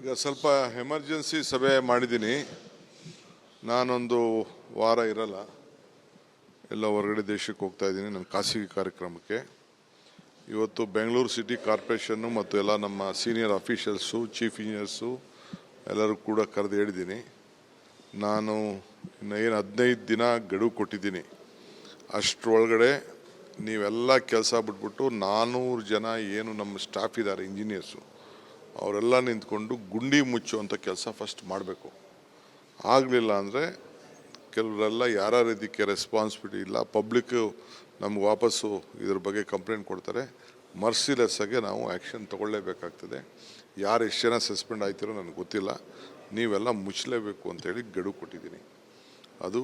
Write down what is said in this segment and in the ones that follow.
ಈಗ ಸ್ವಲ್ಪ ಎಮರ್ಜೆನ್ಸಿ ಸಭೆ ಮಾಡಿದ್ದೀನಿ. ನಾನೊಂದು ವಾರ ಇರಲ್ಲ. ಎಲ್ಲ ಹೊರಗಡೆ ದೇಶಕ್ಕೆ ಹೋಗ್ತಾ ಇದ್ದೀನಿ ನನ್ನ ಖಾಸಗಿ ಕಾರ್ಯಕ್ರಮಕ್ಕೆ. ಇವತ್ತು ಬೆಂಗಳೂರು ಸಿಟಿ ಕಾರ್ಪೊರೇಷನ್ನು ಮತ್ತು ಎಲ್ಲ ನಮ್ಮ ಸೀನಿಯರ್ ಅಫಿಷಿಯಲ್ಸು ಚೀಫ್ ಇಂಜಿನಿಯರ್ಸು ಎಲ್ಲರೂ ಕೂಡ ಕರೆದು ಹೇಳಿದ್ದೀನಿ. ನಾನು ಇನ್ನು ಏನು ಹದಿನೈದು ದಿನ ಗಡುವು ಕೊಟ್ಟಿದ್ದೀನಿ. ಅಷ್ಟರೊಳಗಡೆ ನೀವೆಲ್ಲ ಕೆಲಸ ಬಿಟ್ಬಿಟ್ಟು ನಾನ್ನೂರು ಜನ ಏನು ನಮ್ಮ ಸ್ಟಾಫ್ ಇದ್ದಾರೆ, ಇಂಜಿನಿಯರ್ಸು. ಅವರೆಲ್ಲ ನಿಂತ್ಕೊಂಡು ಗುಂಡಿ ಮುಚ್ಚುವಂಥ ಕೆಲಸ ಫಸ್ಟ್ ಮಾಡಬೇಕು. ಆಗಲಿಲ್ಲ ಅಂದರೆ ಕೆಲವರೆಲ್ಲ ಯಾರ್ಯಾರು ಇದಕ್ಕೆ ರೆಸ್ಪಾನ್ಸಿಬಿಲಿಟಿ ಇಲ್ಲ ಪಬ್ಲಿಕ್ಕು ನಮ್ಗೆ ವಾಪಸ್ಸು ಇದ್ರ ಬಗ್ಗೆ ಕಂಪ್ಲೇಂಟ್ ಕೊಡ್ತಾರೆ. ಮರ್ಸಿಲೆಸ್ ಆಗಿ ನಾವು ಆ್ಯಕ್ಷನ್ ತೊಗೊಳ್ಳೇಬೇಕಾಗ್ತದೆ. ಯಾರು ಎಷ್ಟು ಜನ ಸಸ್ಪೆಂಡ್ ಆಯ್ತಿರೋ ನನಗೆ ಗೊತ್ತಿಲ್ಲ. ನೀವೆಲ್ಲ ಮುಚ್ಚಲೇಬೇಕು ಅಂತೇಳಿ ಗಡುವು ಕೊಟ್ಟಿದ್ದೀನಿ. ಅದು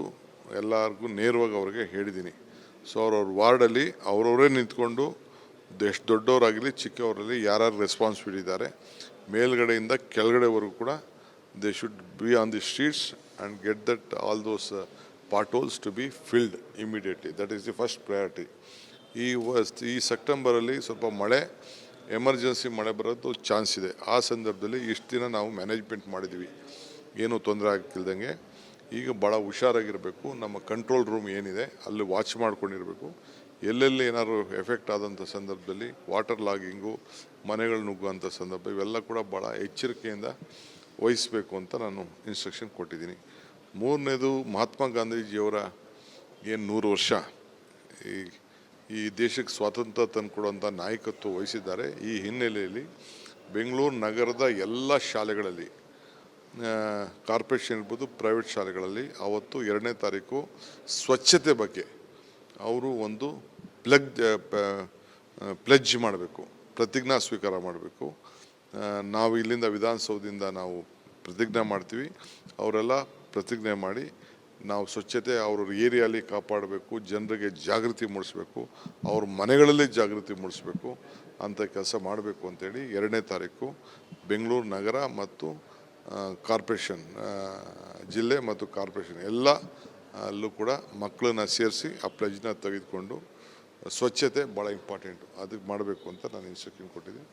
ಎಲ್ಲರಿಗೂ ನೇರವಾಗಿ ಅವ್ರಿಗೆ ಹೇಳಿದ್ದೀನಿ. ಸೊ ಅವ್ರವ್ರ ವಾರ್ಡಲ್ಲಿ ಅವರವರೇ ನಿಂತ್ಕೊಂಡು ಎಷ್ಟು ದೊಡ್ಡವರಾಗಲಿ ಚಿಕ್ಕವರಲ್ಲಿ ಯಾರ್ಯಾರು ರೆಸ್ಪಾನ್ಸಿಬಿಲಿಟಿ ಇದ್ದಾರೆ, ಮೇಲ್ಗಡೆಯಿಂದ ಕೆಳಗಡೆವರೆಗೂ ಕೂಡ they should be on the streets and get that all those potholes to be filled immediately that is the first priority ಈ ವಸ್ ಈ ಸೆಪ್ಟೆಂಬರಲ್ಲಿ ಸ್ವಲ್ಪ ಮಳೆ ಎಮರ್ಜೆನ್ಸಿ ಮಳೆ ಬರೋದು ಚಾನ್ಸ್ ಇದೆ. ಆ ಸಂದರ್ಭದಲ್ಲಿ ಇಷ್ಟು ದಿನ ನಾವು ಮ್ಯಾನೇಜ್ಮೆಂಟ್ ಮಾಡಿದ್ವಿ. ಏನೂ ತೊಂದರೆ ಆಗ್ತಿಲ್ದಂಗೆ. ಈಗ ಭಾಳ ಹುಷಾರಾಗಿರಬೇಕು. ನಮ್ಮ ಕಂಟ್ರೋಲ್ ರೂಮ್ ಏನಿದೆ, ಅಲ್ಲಿ ವಾಚ್ ಮಾಡ್ಕೊಂಡಿರಬೇಕು. ಎಲ್ಲೆಲ್ಲಿ ಏನಾದ್ರು ಎಫೆಕ್ಟ್ ಆದಂಥ ಸಂದರ್ಭದಲ್ಲಿ ವಾಟರ್ ಲಾಗಿಂಗು ಮನೆಗಳು ನುಗ್ಗುವಂಥ ಸಂದರ್ಭ, ಇವೆಲ್ಲ ಕೂಡ ಭಾಳ ಎಚ್ಚರಿಕೆಯಿಂದ ವಹಿಸಬೇಕು ಅಂತ ನಾನು ಇನ್ಸ್ಟ್ರಕ್ಷನ್ ಕೊಟ್ಟಿದ್ದೀನಿ. ಮೂರನೇದು ಮಹಾತ್ಮ ಗಾಂಧೀಜಿಯವರ ಏನು ನೂರು ವರ್ಷ, ಈ ಈ ದೇಶಕ್ಕೆ ಸ್ವಾತಂತ್ರ್ಯ ತಂದುಕೊಡುವಂಥ ನಾಯಕತ್ವ ವಹಿಸಿದ್ದಾರೆ. ಈ ಹಿನ್ನೆಲೆಯಲ್ಲಿ ಬೆಂಗಳೂರು ನಗರದ ಎಲ್ಲ ಶಾಲೆಗಳಲ್ಲಿ ಕಾರ್ಪೊರೇಷನ್ ಇರ್ಬೋದು ಪ್ರೈವೇಟ್ ಶಾಲೆಗಳಲ್ಲಿ, ಅವತ್ತು ಎರಡನೇ ತಾರೀಕು ಸ್ವಚ್ಛತೆ ಬಗ್ಗೆ ಅವರು ಒಂದು ಪ್ಲಗ್ ಪ್ಲೆಜ್ ಮಾಡಬೇಕು, ಪ್ರತಿಜ್ಞಾ ಸ್ವೀಕಾರ ಮಾಡಬೇಕು. ನಾವು ಇಲ್ಲಿಂದ ವಿಧಾನಸೌಧದಿಂದ ನಾವು ಪ್ರತಿಜ್ಞೆ ಮಾಡ್ತೀವಿ. ಅವರೆಲ್ಲ ಪ್ರತಿಜ್ಞೆ ಮಾಡಿ ನಾವು ಸ್ವಚ್ಛತೆ ಅವ್ರ ಏರಿಯಲ್ಲಿ ಕಾಪಾಡಬೇಕು, ಜನರಿಗೆ ಜಾಗೃತಿ ಮೂಡಿಸ್ಬೇಕು, ಅವ್ರ ಮನೆಗಳಲ್ಲಿ ಜಾಗೃತಿ ಮೂಡಿಸ್ಬೇಕು ಅಂತ ಕೆಲಸ ಮಾಡಬೇಕು ಅಂತೇಳಿ ಎರಡನೇ ತಾರೀಕು ಬೆಂಗಳೂರು ನಗರ ಮತ್ತು ಕಾರ್ಪೊರೇಷನ್ ಜಿಲ್ಲೆ ಮತ್ತು ಕಾರ್ಪೊರೇಷನ್ ಎಲ್ಲ ಅಲ್ಲೂ ಕೂಡ ಮಕ್ಕಳನ್ನ ಸೇರಿಸಿ ಆ ಪ್ಲಜ್ನ ತೆಗೆದುಕೊಂಡು, ಸ್ವಚ್ಛತೆ ಭಾಳ ಇಂಪಾರ್ಟೆಂಟು ಅದಕ್ಕೆ ಮಾಡಬೇಕು ಅಂತ ನಾನು ಇನ್ಸ್ಟ್ರಕ್ಷನ್ ಕೊಟ್ಟಿದ್ದೀನಿ